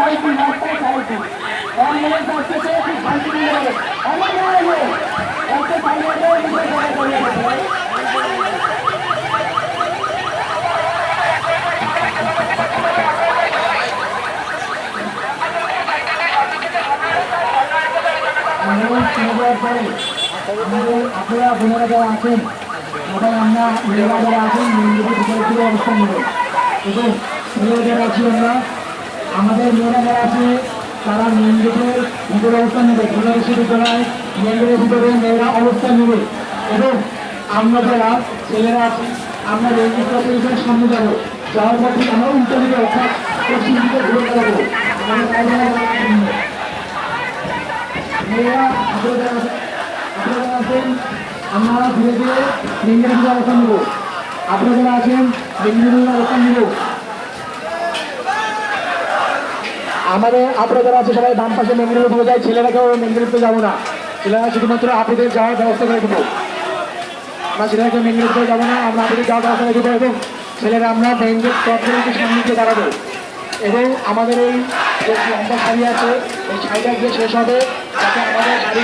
কি রাস্তায় চাইছি অ্যাম্বুলেন্স আসতেছে কি শান্তি নিয়ে যাবে আমার মনে হয় দেয় আমাদের চলে যাওয়ার পরে আমাদের আপনারা যারা আছেন সবাই আমরা যারা আছেন অবস্থান নেব এবং যারা আছি আমরা আমাদের মেয়েরা যারা আছে, তারা মেন গেটের ভিতরে অবস্থান নেবে খুলনা বিশ্ববিদ্যালয় মেন গেটের ভিতরে মেয়েরা অবস্থান নেবে। এবং আমরা যারা ছেলেরা আছি, আমরা মেন গেটের সামনে যাব। যাওয়ার পর ঠিক আমরা উল্টো দিকে অর্থাৎ পশ্চিম ঘুরে যাব আপনারা আমরা ধীরে ধীরে অবস্থান নেব। আপনারা আছেন দিকে অবস্থান নেব। আমাদের আপনারা যারা আছে সবাই বাম পাশে মেঙ্গুলো ঢুকে যায় ছেলেরা কেউ মেঙ্গুলিতে যাব না। ছেলেরা শুধুমাত্র আপনাদের যাওয়ার ব্যবস্থা করে দেবো। আমরা ছেলেরা কেউ মেঙ্গুলিতে যাব না, আমরা আপনাদের যাওয়ার ব্যবস্থা করে দেবো এবং ছেলেরা আমরা মেঙ্গুল কর্পোরেটের সামনে দিয়ে দাঁড়াবো। এবং আমাদের এই যে লম্বা শাড়ি আছে ওই শাড়িটা গিয়ে শেষ হবে। আমাদের শাড়ি